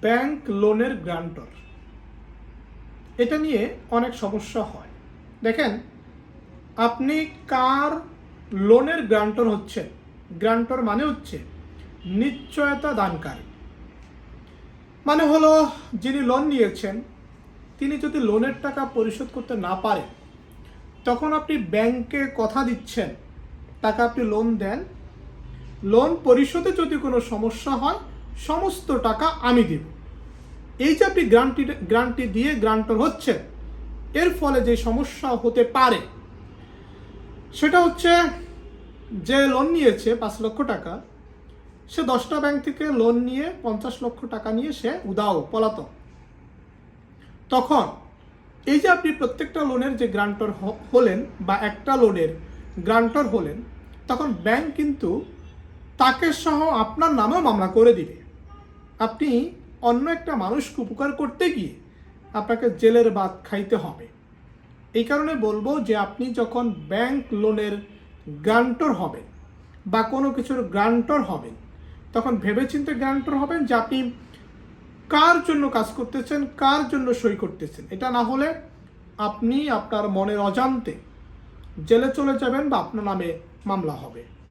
Bank লোনের grantor. এটা নিয়ে অনেক সমস্যা হয়। দেখেন, আপনি কার লোনের গ্রান্টর হচ্ছেন? গ্রান্টর মানে হচ্ছে নিশ্চয়তা দানকারী। মানে হলো যিনি লোন নিয়েছেন, তিনি যদি লোনের টাকা পরিশোধ করতে না পারেন, তখন আপনি ব্যাংকে কথা দিচ্ছেন, টাকা আপনি লোন দেন। লোন পরিশোধে যদি কোনো সমস্যা হয় সমস্ত টাকা আমি দেব। এই যে আপনি গ্রান্টি গ্রান্টি দিয়ে গ্রান্টর হচ্ছে, এর ফলে যে সমস্যা হতে পারে, সেটা হচ্ছে যে লোন নিয়েছে পাঁচ লক্ষ টাকা, সে দশটা ব্যাংক থেকে লোন নিয়ে পঞ্চাশ লক্ষ টাকা নিয়ে সে উদাও পলাতক। তখন এই যে আপনি প্রত্যেকটা লোনের যে গ্রান্টর হলেন বা একটা লোনের গ্রান্টর হলেন, তখন ব্যাংক কিন্তু তাকে সহ আপনার নামেও মামলা করে দিবে। আপনি অন্য একটা মানুষকে উপকার করতে গিয়ে আপনাকে জেলের বাদ খাইতে হবে। এই কারণে বলব যে আপনি যখন ব্যাংক লোনের গ্রান্টর হবেন বা কোনো কিছুর গ্রান্টর হবেন, তখন ভেবেচিন্তে গ্রান্টর হবেন যে আপনি কার জন্য কাজ করতেছেন, কার জন্য সই করতেছেন। এটা না হলে আপনি আপনার মনের অজান্তে জেলে চলে যাবেন বা আপনার নামে মামলা হবে।